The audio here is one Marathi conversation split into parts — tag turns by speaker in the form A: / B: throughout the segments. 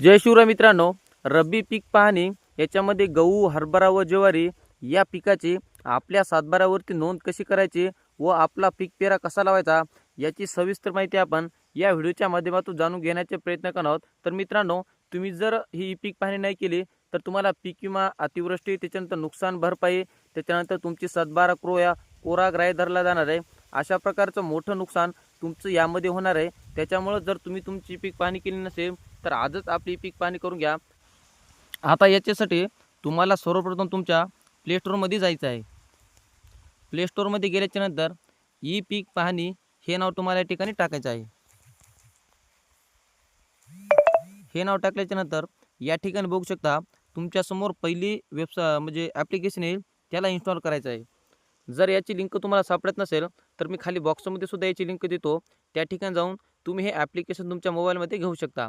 A: जय शिवराय मित्रांनो रब्बी पीक पाहणी याच्यामध्ये गहू हरभरा व ज्वारी या पिकाची आपल्या सातबारावरती नोंद कशी करायची व आपला पीक पेरा कसा लावायचा याची सविस्तर माहिती आपण या व्हिडिओच्या माध्यमातून जाणून घेण्याचे प्रयत्न करणार आहोत. तर मित्रांनो तुम्ही जर ही पीक पाहणी नाही केली तर तुम्हाला पीक विमा अतिवृष्टी त्याच्यानंतर नुकसान भरपाई त्याच्यानंतर तुमची सातबारा क्रोया कोरा ग्राह्य धरला जाणार आहे. अशा प्रकारचं मोठं नुकसान तुमचं यामध्ये होणार आहे. त्याच्यामुळं जर तुम्ही तुमची पीक पाहणी केली नसेल तर आजच आपली पीक पाहणी करून घ्या. आता याच्यासाठी तुम्हाला सर्वप्रथम तुमच्या प्लेस्टोरमध्ये जायचं आहे. प्लेस्टोरमध्ये गेल्याच्यानंतर ई पीक पाहणी हे नाव तुम्हाला या ठिकाणी टाकायचं आहे. हे नाव टाकल्याच्या नंतर या ठिकाणी बघू शकता तुमच्यासमोर पहिली वेबसा म्हणजे ॲप्लिकेशन येईल त्याला इन्स्टॉल करायचं आहे. जर याची लिंक तुम्हाला सापडत नसेल तर मी खाली बॉक्समध्ये सुद्धा याची लिंक देतो. त्या ठिकाणी जाऊन तुम्ही हे ॲप्लिकेशन तुमच्या मोबाईलमध्ये घेऊ शकता.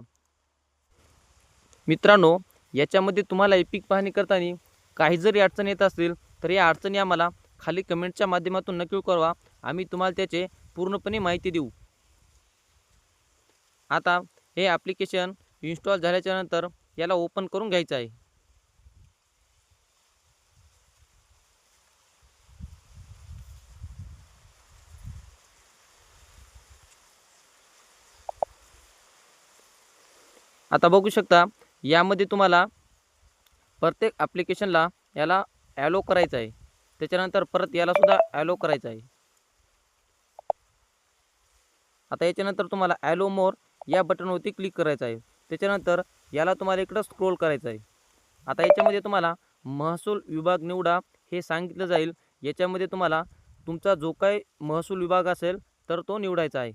A: मित्रांनो याच्यामध्ये तुम्हाला हे पीक पाहणी करताना काही जरी अडचणी येत असतील तर या अडचणी आम्हाला खाली कमेंटच्या माध्यमातून नक्की कळवा. आम्ही तुम्हाला त्याचे पूर्णपणे माहिती देऊ. आता हे ॲप्लिकेशन इन्स्टॉल झाल्याच्यानंतर याला ओपन करून घ्यायचं आहे. आता बघू शकता यामध्ये तुम्हाला प्रत्येक ॲप्लिकेशनला याला ॲलो करायचं आहे. त्याच्यानंतर परत यालासुद्धा ॲलो करायचं आहे. आता याच्यानंतर तुम्हाला ॲलो मोर या बटनवरती क्लिक करायचं आहे. त्याच्यानंतर याला तुम्हाला इकडं स्क्रोल करायचं आहे. आता याच्यामध्ये तुम्हाला महसूल विभाग निवडा हे सांगितलं जाईल. याच्यामध्ये तुम्हाला तुमचा जो काही महसूल विभाग असेल तर तो निवडायचा आहे.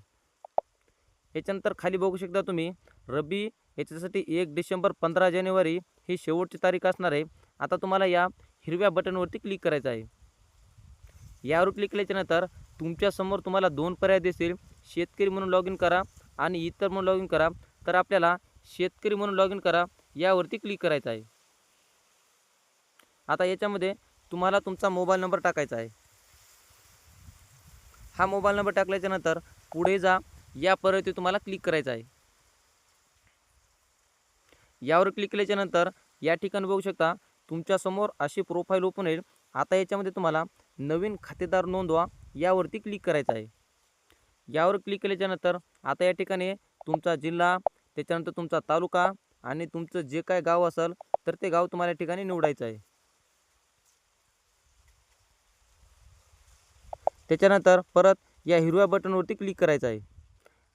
A: याच्यानंतर खाली बघू शकता तुम्ही रब्बी याच्यासाठी एक डिसेंबर पंधरा जानेवारी ही शेवटची तारीख असणार आहे. आता तुम्हाला या हिरव्या बटनवरती क्लिक करायचं आहे. यावर क्लिक केल्याच्यानंतर तुमच्यासमोर तुम्हाला दोन पर्याय दिसतील. शेतकरी म्हणून लॉग इन करा आणि इतर म्हणून लॉग इन करा. तर आपल्याला शेतकरी म्हणून लॉग इन करा यावरती क्लिक करायचं आहे. आता याच्यामध्ये तुम्हाला तुमचा मोबाईल नंबर टाकायचा आहे. हा मोबाईल नंबर टाकल्याच्यानंतर पुढे जा या पर्यायी तुम्हाला क्लिक करायचं आहे. यावर क्लिक केल्याच्यानंतर या ठिकाणी बघू शकता तुमच्यासमोर अशी प्रोफाईल ओपन होईल. आता याच्यामध्ये तुम्हाला नवीन खातेदार नोंदवा यावरती क्लिक करायचं आहे. यावर क्लिक केल्याच्यानंतर आता या ठिकाणी तुमचा जिल्हा त्याच्यानंतर तुमचा तालुका आणि तुमचं जे काय गाव असेल तर ते गाव तुम्हाला या ठिकाणी निवडायचं आहे. त्याच्यानंतर परत या हिरव्या बटनवरती क्लिक करायचं आहे.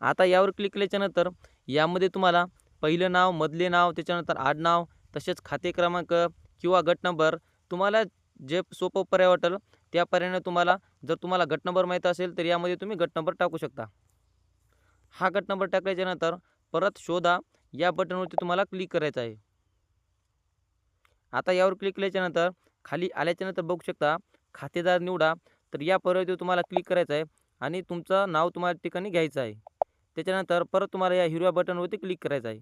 A: आता यावर क्लिक केल्याच्यानंतर यामध्ये तुम्हाला पहिलं नाव मधले नाव त्याच्यानंतर आडनाव तसेच खाते क्रमांक किंवा गट नंबर. तुम्हाला जे सोपं पर्याय वाटेल त्या पर्यायाने तुम्हाला जर तुम्हाला गट नंबर माहीत असेल तर यामध्ये तुम्ही गट नंबर टाकू शकता. हा गट नंबर टाकल्याच्यानंतर परत शोधा. या बटनवरती तुम्हाला क्लिक करायचं आहे. आता यावर क्लिक केल्याच्यानंतर खाली आल्याच्यानंतर बघू शकता खातेदार निवडा. तर या पर्यायावर तुम्हाला क्लिक करायचं आहे आणि तुमचं नाव तुम्हाला ठिकाणी घ्यायचं आहे. त्याच्यानंतर परत तुम्हाला या हिरव्या बटनवरती क्लिक करायचं आहे.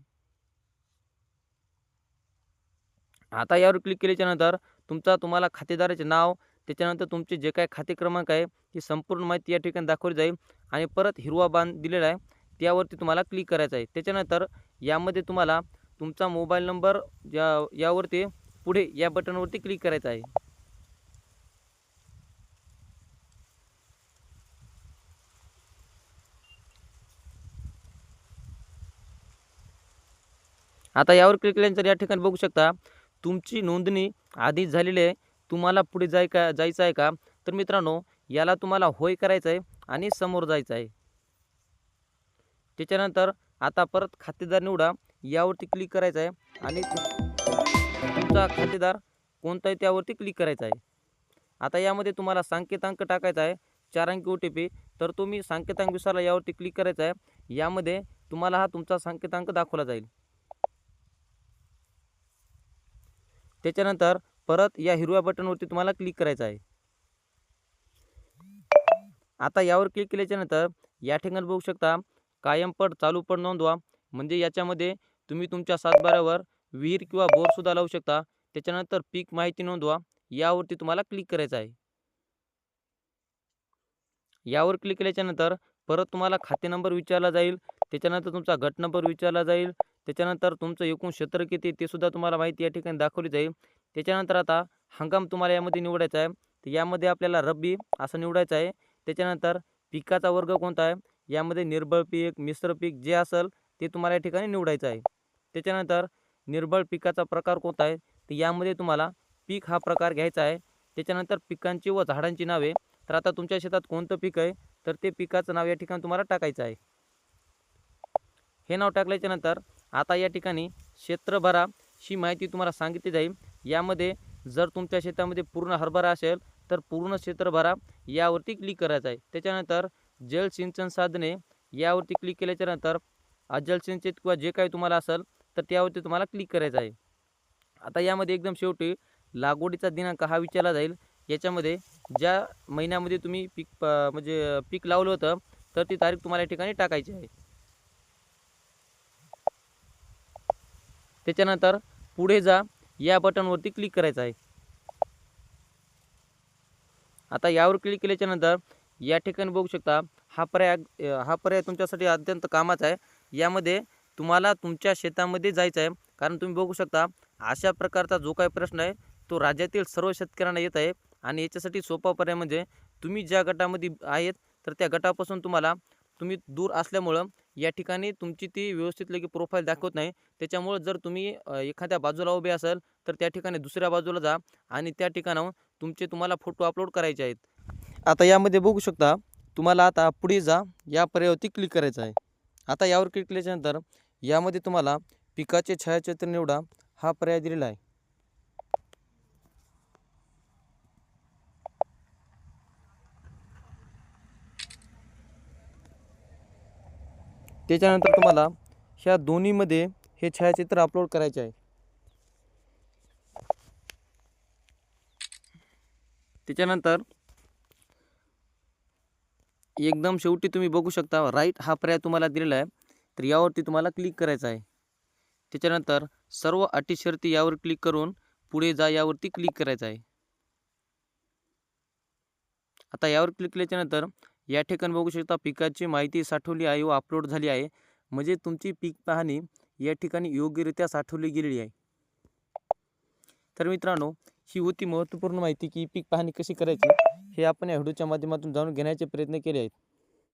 A: आता यावर क्लिक केल्याच्यानंतर तुमचा तुम्हाला खातेदाराचे नाव त्याच्यानंतर तुमचे जे काय खाते क्रमांक आहे ती संपूर्ण माहिती या ठिकाणी दाखवली जाईल आणि परत हिरवा बांध दिलेला आहे त्यावरती तुम्हाला क्लिक करायचं आहे. त्याच्यानंतर यामध्ये तुम्हाला तुमचा मोबाईल नंबर या यावरती पुढे या बटनवरती क्लिक करायचा आहे. आता यावर क्लिक केल्यानंतर या ठिकाणी बघू शकता तुमची नोंदणी आधीच झालेली आहे तुम्हाला पुढे जाय का जायचं आहे का? तर मित्रांनो याला तुम्हाला होय करायचं आहे आणि समोर जायचं आहे. त्याच्यानंतर आता परत खातेदार निवडा यावरती क्लिक करायचं आहे आणि तुमचा खातेदार कोणता आहे त्यावरती क्लिक करायचं आहे. आता यामध्ये तुम्हाला सांकेतांक टाकायचा आहे चार अंकी ओ टी पी तर तुम्ही सांकेतांक विसरला यावरती क्लिक करायचा आहे. यामध्ये तुम्हाला हा तुमचा सांकेतांक दाखवला जाईल. त्याच्यानंतर परत या हिरव्या बटनवरती तुम्हाला क्लिक करायचं आहे. आता यावर क्लिक केल्याच्यानंतर या ठिकाणी बघू शकता कायम पड चालू पड नोंदवा. म्हणजे याच्यामध्ये तुम्ही तुमच्या सातबाऱ्यावर विहीर किंवा बोरसुद्धा लावू शकता. त्याच्यानंतर पीक माहिती नोंदवा. यावरती तुम्हाला क्लिक करायचं आहे. यावर क्लिक केल्याच्यानंतर परत तुम्हाला खाते नंबर विचारला जाईल. त्याच्यानंतर तुमचा गट नंबर विचारला जाईल. त्याच्यानंतर तुमचं एकूण क्षेत्र किती ते सुद्धा तुम्हाला माहिती या ठिकाणी दाखवली जाईल. त्याच्यानंतर आता हंगाम तुम्हाला यामध्ये निवडायचा आहे. तर यामध्ये आपल्याला रब्बी असं निवडायचं आहे. त्याच्यानंतर पिकाचा वर्ग कोणता आहे? यामध्ये निर्बळ पीक मिश्र पीक जे असेल ते तुम्हाला या ठिकाणी निवडायचं आहे. त्याच्यानंतर निर्बळ पिकाचा प्रकार कोणता आहे? तर यामध्ये तुम्हाला पीक हा प्रकार घ्यायचा आहे. त्याच्यानंतर पिकांची व झाडांची नावे. तर आता तुमच्या शेतात कोणतं पीक आहे? तर ते पिकाचं नाव या ठिकाणी तुम्हाला टाकायचं आहे. हे नाव टाकल्याच्यानंतर आता या ठिकाणी क्षेत्रभरा ही माहिती तुम्हाला सांगितली जाईल. यामध्ये जर तुमच्या शेतामध्ये पूर्ण हरभरा असेल तर पूर्ण क्षेत्रभरा यावरती क्लिक करायचं आहे. त्याच्यानंतर जलसिंचन साधने यावरती क्लिक केल्याच्यानंतर अजल सिंचित किंवा जे काही तुम्हाला असेल तर त्यावरती तुम्हाला क्लिक करायचं आहे. आता यामध्ये एकदम शेवटी लागवडीचा दिनांक हा विचारला जाईल. याच्यामध्ये ज्या महिन्यामध्ये तुम्ही पीक प- म्हणजे पीक लावलं होतं तर ती तारीख तुम्हाला या ठिकाणी टाकायची आहे. त्याच्यानंतर पुढे जा. या बटनवरती क्लिक करायचं आहे. आता यावर क्लिक केल्याच्यानंतर या ठिकाणी बघू शकता हा पर्याय हा पर्याय तुमच्यासाठी अत्यंत कामाचा आहे. यामध्ये तुम्हाला तुमच्या शेतामध्ये जायचं आहे. कारण तुम्ही बघू शकता अशा प्रकारचा जो काही प्रश्न आहे तो राज्यातील सर्व शेतकऱ्यांना येत आहे. आणि याच्यासाठी सोपा पर्याय म्हणजे तुम्ही ज्या गटामध्ये आहेत तर त्या गटापासून तुम्हाला तुम्ही दूर असल्यामुळं या ठिकाणी तुमची ती व्यवस्थित लगे प्रोफाईल दाखवत नाही. त्याच्यामुळं जर तुम्ही एखाद्या बाजूला उभे असाल तर त्या ठिकाणी दुसऱ्या बाजूला जा आणि त्या ठिकाणाहून तुमचे तुम्हाला फोटो अपलोड करायचे आहेत. आता यामध्ये बघू शकता तुम्हाला आता पुढे जा या पर्यायावरती क्लिक करायचं आहे. आता यावर क्लिक केल्याच्यानंतर यामध्ये तुम्हाला पिकाचे छायाचित्र निवडा हा पर्याय दिलेला आहे. त्याच्यानंतर तुम्हाला ह्या दोन्हीमध्ये हे छायाचित्र अपलोड करायचे आहे. त्याच्यानंतर एकदम शेवटी तुम्ही बघू शकता राईट हा पर्याय तुम्हाला दिलेला आहे. तर यावरती तुम्हाला क्लिक करायचं आहे. त्याच्यानंतर सर्व अटी शर्ती यावर क्लिक करून पुढे जा यावरती क्लिक करायचं आहे. आता यावर क्लिक केल्याच्यानंतर या ठिकाणी बघू शकता पिकाची माहिती साठवली आहे व अपलोड झाली आहे. म्हणजे तुमची पीक पाहणी या ठिकाणी योग्यरित्या साठवली गेलेली आहे. तर मित्रांनो ही होती महत्त्वपूर्ण माहिती की पीक पाहणी कशी करायची हे आपण या व्हिडिओच्या माध्यमातून जाणून घेण्याचे प्रयत्न केले आहेत.